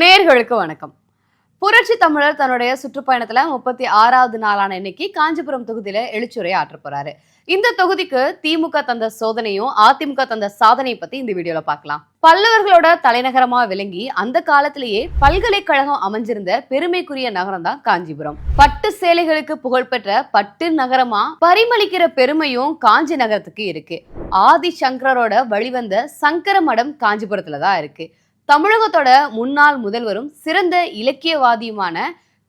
நேர்களுக்கு வணக்கம். புரட்சி தமிழர் தன்னுடைய சுற்றுப்பயணத்துல முப்பத்தி ஆறாவது நாளான இன்னைக்கு காஞ்சிபுரம் தொகுதியில எழுச்சுரை ஆற்ற போறாரு. இந்த தொகுதிக்கு திமுக தந்த சோதனையும் அதிமுக தந்த சாதனையை பத்தி இந்த வீடியோல பார்க்கலாம். பல்லவர்களோட தலைநகரமா விளங்கி அந்த காலத்திலேயே பல்கலைக்கழகம் அமைஞ்சிருந்த பெருமைக்குரிய நகரம் தான் காஞ்சிபுரம். பட்டு சேலைகளுக்கு புகழ்பெற்ற பட்டு நகரமா பரிமளிக்கிற பெருமையும் காஞ்சி நகரத்துக்கு இருக்கு. ஆதி சங்கரோட வழிவந்த சங்கர மடம் காஞ்சிபுரத்துல தான் இருக்கு. தமிழகத்தோட முன்னாள் முதல்வரும் சிறந்த இலக்கியவாதியுமான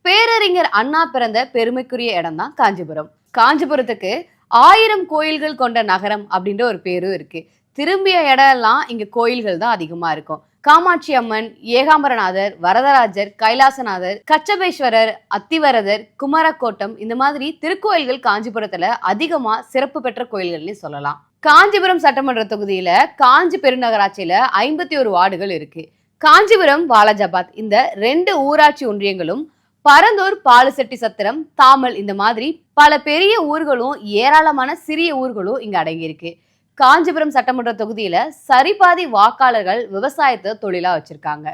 பேரறிஞர் அண்ணா பிறந்த பெருமைக்குரிய இடம் தான் காஞ்சிபுரம். காஞ்சிபுரத்துக்கு ஆயிரம் கோயில்கள் கொண்ட நகரம் அப்படின்ற ஒரு பேரும் இருக்கு. திரும்பிய இடம் எல்லாம் இங்க கோயில்கள் தான் அதிகமா இருக்கும். காமாட்சி அம்மன் ஏகாம்பரநாதர் வரதராஜர் கைலாசநாதர் கச்சபேஸ்வரர் அத்திவரதர் குமரக்கோட்டம் இந்த மாதிரி திருக்கோயில்கள் காஞ்சிபுரத்துல அதிகமா சிறப்பு பெற்ற கோயில்கள்னு சொல்லலாம். காஞ்சிபுரம் சட்டமன்ற தொகுதியில காஞ்சி பெருநகராட்சியில ஐம்பத்தி ஒரு வார்டுகள் இருக்கு. காஞ்சிபுரம் வாலாஜாபாத் இந்த ரெண்டு ஊராட்சி ஒன்றியங்களும் பரந்தூர் பாலுசெட்டி சத்திரம் தாமல் இந்த மாதிரி பல பெரிய ஊர்களும் ஏராளமான சிறிய ஊர்களும் இங்க அடங்கியிருக்கு. காஞ்சிபுரம் சட்டமன்ற தொகுதியில சரிபாதி வாக்காளர்கள் விவசாயத்தை தொழிலா வச்சிருக்காங்க.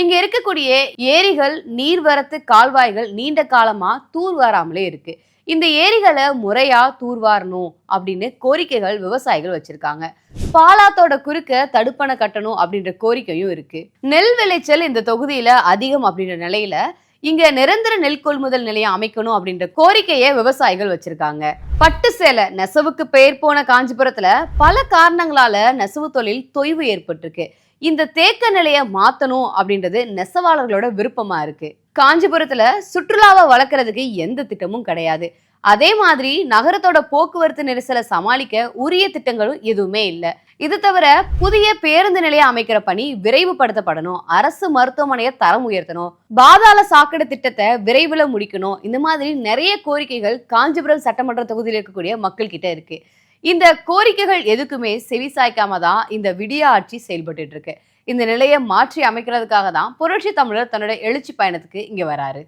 இங்க இருக்கக்கூடிய ஏரிகள் நீர்வரத்து கால்வாய்கள் நீண்ட காலமா தூர்வாராமலே இருக்கு. இந்த ஏரிகளை முறையா தூர்வாரணும் அப்படின்னு கோரிக்கைகள் விவசாயிகள் வச்சிருக்காங்க. பாலாத்தோட குறுக்க தடுப்பணை கட்டணும் அப்படின்ற கோரிக்கையும் இருக்கு. நெல் விளைச்சல் இந்த தொகுதியில அதிகம் அப்படின்ற நிலையில இங்க நிரந்தர நெல் கொள்முதல் நிலையம் அமைக்கணும் அப்படின்ற கோரிக்கையை விவசாயிகள் வச்சிருக்காங்க. பட்டு சேலை நெசவுக்கு பெயர் போன காஞ்சிபுரத்துல பல காரணங்களால நெசவு தொழில் தொய்வு ஏற்பட்டிருக்கு. இந்த தேக்க நிலையை மாத்தணும் அப்படின்றது நெசவாளர்களோட விருப்பமா இருக்கு. காஞ்சிபுரத்துல சுற்றுலாவை வளர்க்கறதுக்கு எந்த திட்டமும் கிடையாது. அதே மாதிரி நகரத்தோட போக்குவரத்து நெரிசலை சமாளிக்க உரிய திட்டங்களும் எதுவுமே இல்லை. இது தவிர புதிய பேருந்து நிலையம் அமைக்கிற பணி விரைவுபடுத்தப்படணும். அரசு மருத்துவமனையை தரம் உயர்த்தணும். பாதாள சாக்கடை திட்டத்தை விரைவில் முடிக்கணும். இந்த மாதிரி நிறைய கோரிக்கைகள் காஞ்சிபுரம் சட்டமன்ற தொகுதியில் இருக்கக்கூடிய மக்கள் கிட்ட இருக்கு. இந்த கோரிக்கைகள் எதுக்குமே செவி சாய்க்காம தான் இந்த விடிய ஆட்சி செயல்பட்டு இருக்கு. இந்த நிலையை மாற்றி அமைக்கிறதுக்காக தான் புரட்சி தமிழர் தன்னோட எழுச்சி பயணத்துக்கு இங்க வராரு.